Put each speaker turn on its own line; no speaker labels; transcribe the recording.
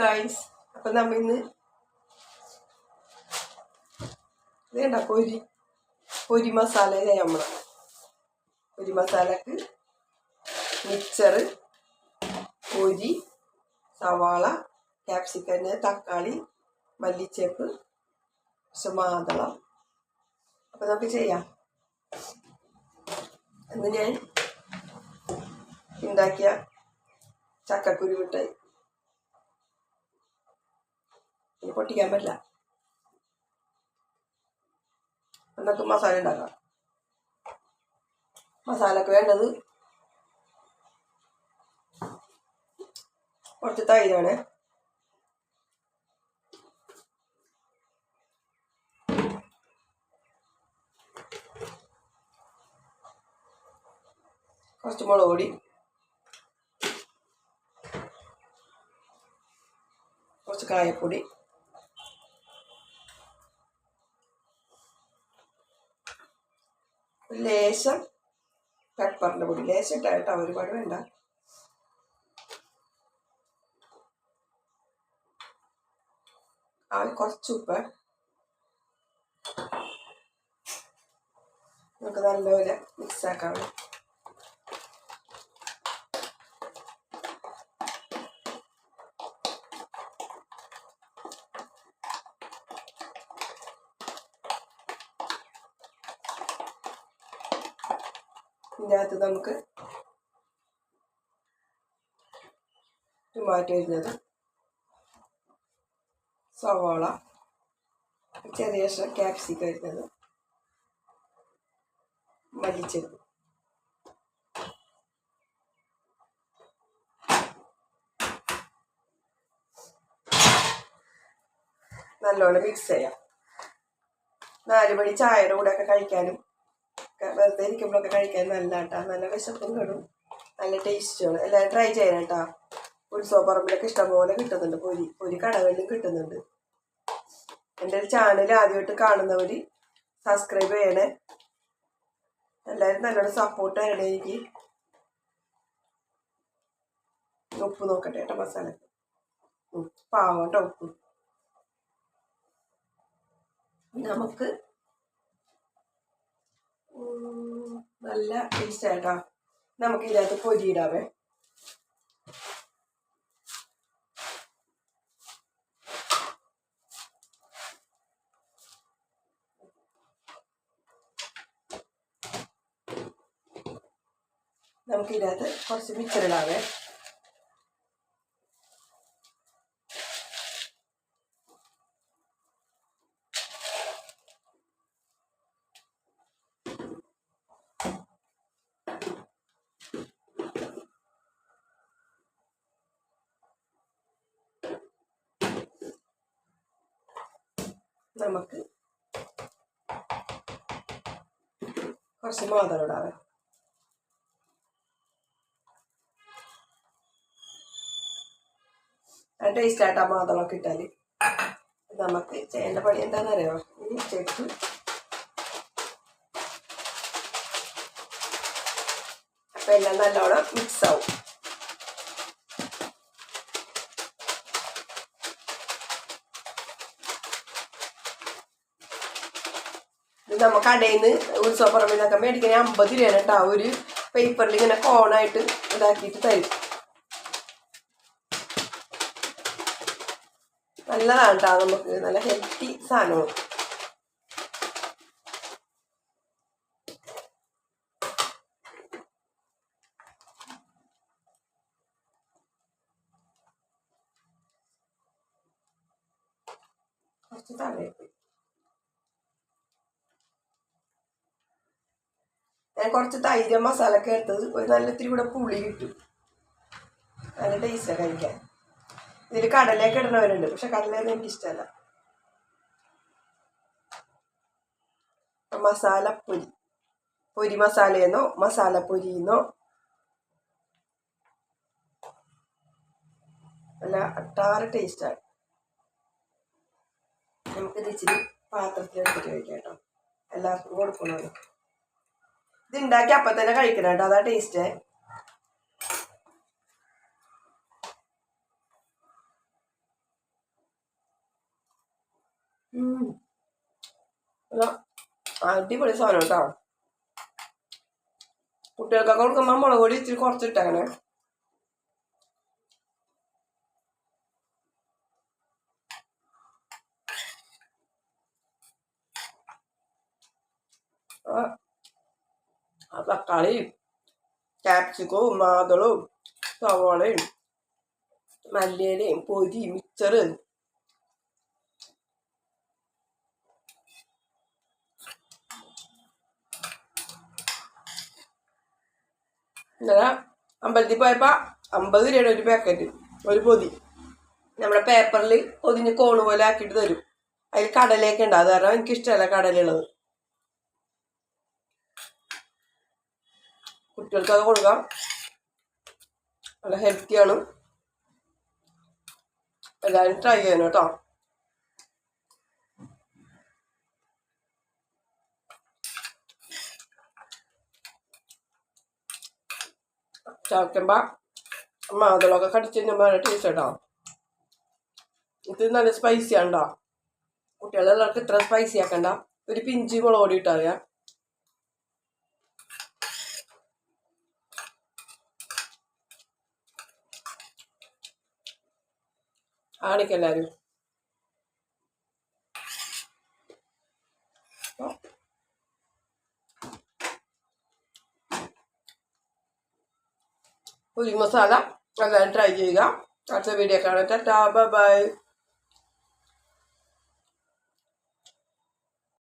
Guys അപ്പൊ നമ്മ ഇന്ന് ഇതേണ്ട പൊരി പൊരി മസാല നമ്മൾ. പൊരി മസാലക്ക് മിക്സർ പൊരി സവാള ക്യാപ്സിക്കന് തക്കാളി മല്ലിച്ചേപ്പ് പക്ഷെ മാതളം. അപ്പൊ നമുക്ക് ചെയ്യാം. ഇന്ന് ഞാൻ ഉണ്ടാക്കിയ ചക്കക്കുരു മിഠായി. ഇനി പൊട്ടിക്കാൻ പറ്റില്ല. നമുക്ക് മസാല ഉണ്ടാക്കാം? മസാലക്ക് വേണ്ടത് കുറച്ച് തൈരാണ്. കുറച്ച് മുളക് പൊടി. കുറച്ച് കായപ്പൊടി. ലേശം പെപ്പറിന്റെ പൊടി. ലേശം ഇട്ടായിട്ടോ ഒരുപാട് വേണ്ട ആ കുറച്ച് ഉപ്പ്. നമുക്ക് നല്ലപോലെ മിക്സ് ആക്കാം ഇതിനകത്ത് നമുക്ക് ടൊമാറ്റോ ഇരുന്നത് സവാള ചെറിയ ക്യാപ്സിക്കം ഇരുന്നത് മല്ലിച്ചെപ്പ്. നല്ലോണം മിക്സ് ചെയ്യാം. നാല് മണി ചായയുടെ കൂടെ ഒക്കെ കഴിക്കാനും വെറുതെ ഇരിക്കുമ്പോഴൊക്കെ കഴിക്കാൻ നല്ല കേട്ടോ നല്ല വിശപ്പും കിടും നല്ല ടേസ്റ്റുമാണ് എല്ലാവരും ട്രൈ ചെയ്യണം കേട്ടോ ഉത്സവ പറമ്പിലൊക്കെ ഇഷ്ടംപോലെ കിട്ടുന്നുണ്ട്. പൊരി പൊരി കടകളിലും കിട്ടുന്നുണ്ട്. എന്റെ ചാനൽ ആദ്യമായിട്ട് കാണുന്നവർ സബ്സ്ക്രൈബ് ചെയ്യണേ. എല്ലാവരും നല്ലോണം സപ്പോർട്ട് തരണേ എനിക്ക്. ഉപ്പ് നോക്കട്ടെ കേട്ടോ മസാല പാവട്ടോ ഉപ്പ്. നമുക്ക് നല്ല ടേസ്റ്റ് ആയിട്ടോ നമുക്ക് ഇതിനകത്ത് പൊരിയിടാവേ. നമുക്ക് ഇതിനകത്ത് കുറച്ച് മിച്ചറിടാവേ നമുക്ക് കുറച്ച് മാതളം ഇടാവേ. ടേസ്റ്റ് ആ മാതളമൊക്കെ ഇട്ടാൽ നമുക്ക് ചെയ്യേണ്ട പണി എന്താണെന്നറിയോ? ഈ ചെക്ക് അപ്പം എല്ലാം നല്ലോണം മിക്സ് ആവും. നമുക്ക് കടയിൽ നിന്ന് ഉത്സവപ്പറമ്പിൽ നിന്നൊക്കെ മേടിക്കണേ അമ്പത് രൂപയാണ് കേട്ടോ ഒരു പേപ്പറിൽ ഇങ്ങനെ കോണായിട്ട് ഇതാക്കിയിട്ട് തരും. നല്ലതാണ് കേട്ടോ നമുക്ക് നല്ല ഹെൽത്തി സാധനമാണ് കുറച്ച് തലയിട്ട് ഞാൻ കുറച്ച് തൈര മസാല ഒക്കെ എടുത്തത്. ഒരു നല്ല ഇത്തിരി കൂടെ പുളി കിട്ടും നല്ല ടേസ്റ്റാണ് കഴിക്കാൻ. ഇതിൽ കടലയൊക്കെ ഇടുന്നവരുണ്ട് പക്ഷെ കടലയൊന്നും എനിക്ക് ഇഷ്ടമല്ല മസാല പൊരി. മസാലയെന്നോ മസാല പൊരിയെന്നോ. നല്ല അട്ടാറ് ടേസ്റ്റാണ് നമുക്കിത് ഇച്ചിരി പാത്രത്തിൽ എടുത്തിട്ട് കഴിക്കാം കേട്ടോ. എല്ലാവർക്കും കൊടുക്കണമല്ലോ. ഇത് ഉണ്ടാക്കി അപ്പം തന്നെ കഴിക്കണം കേട്ടോ. അതാ ടേസ്റ്റ്. അടിപൊളി സാധനം കേട്ടോ. കുട്ടികൾക്കൊക്കെ കൊടുക്കുമ്പോൾ മുളക് പൊടി ഇച്ചിരി കുറച്ചിട്ടങ്ങനെ. ആ. ആ തക്കാളിയും ക്യാപ്സിക്കവും മാതളും സവാളയും മല്ലിയിലയും പൊരി മിക്സറ് ഇന്നലെ അമ്പലത്തിൽ പോയപ്പോ അമ്പത് രൂപയുടെ ഒരു പാക്കറ്റ് ഒരു പൊതി. നമ്മുടെ പേപ്പറിൽ പൊതിഞ്ഞ് കോണ് പോലെ ആക്കിയിട്ട് തരും. അതിൽ കടലയൊക്കെ ഉണ്ട്. അത് കാരണം എനിക്ക് ഇഷ്ടമല്ല കടലുള്ളത് കുട്ടികൾക്ക് അത് കൊടുക്കാം. നല്ല ഹെൽത്തിയാണ് എല്ലാവരും ട്രൈ ചെയ്യണം കേട്ടോ. ചവയ്ക്കുമ്പോൾ മാതളൊക്കെ കടിച്ച് കഴിഞ്ഞാൽ ടേസ്റ്റ് കേട്ടോ ഇത് നല്ല സ്പൈസി ആണ്ടോ കുട്ടികളെല്ലാവർക്കും ഇത്ര സ്പൈസി ആക്കണ്ട. ഒരു പിഞ്ചി മുളക് പൊടി മതിയെ. പുലി മസാല എല്ലാവരും ട്രൈ ചെയ്യുക. അടുത്ത വീഡിയോ കാണട്ടെ ടാറ്റാ ബൈ